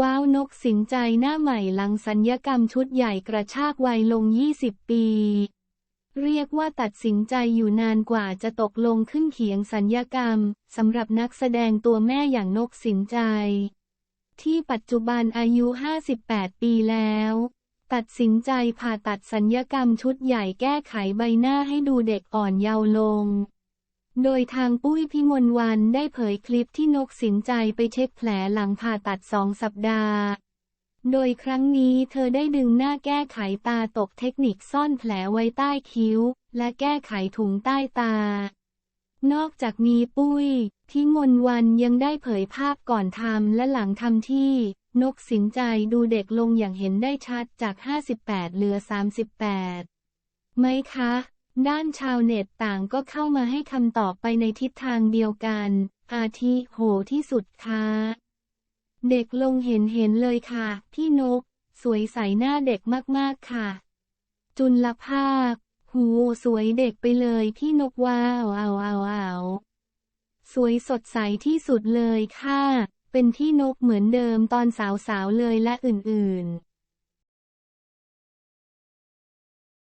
ว้าวนกสินใจหน้าใหม่หลังสัญญกรรมชุดใหญ่กระชากวัยลง 20 ปี เรียกว่าตัดสินใจอยู่นานกว่าจะตกลงขึ้นเขียงสัญญกรรมสำหรับนักแสดงตัวแม่อย่างนกสินใจ ที่ปัจจุบันอายุ 58 ปีแล้ว ตัดสินใจผ่าตัดสัญญกรรมชุดใหญ่แก้ไขใบหน้าให้ดูเด็กอ่อนเยาว์ลง โดยทางปุ้ยพิมลวันได้เผยคลิปที่นกสินใจไปเช็คแผลหลังผ่าตัดสองสัปดาห์ โดยครั้งนี้เธอได้ดึงหน้าแก้ไขตาตกเทคนิคซ่อนแผลไว้ใต้คิ้ว และแก้ไขถุงใต้ตา นอกจากนี้ปุ้ยพิมลวันยังได้เผยภาพก่อนทำและหลังทำที่ นกสินใจดูเด็กลงอย่างเห็นได้ชัดจาก 58 เหลือ 38 ไหมคะ ด้านชาวเน็ตต่างก็เข้ามาให้คำตอบไปในทิศทางเดียวกัน อาทิโหที่สุดค่ะ เด็กลงเห็นเห็นเลยค่ะ พี่นก สวยใสหน้าเด็กมากๆค่ะ จุลภาคหูสวยเด็กไปเลยพี่นกว้าวเอาเอาเอาสวยสดใสที่สุดเลยค่ะ เป็นพี่นกเหมือนเดิมตอนสาวๆเลยและอื่นๆ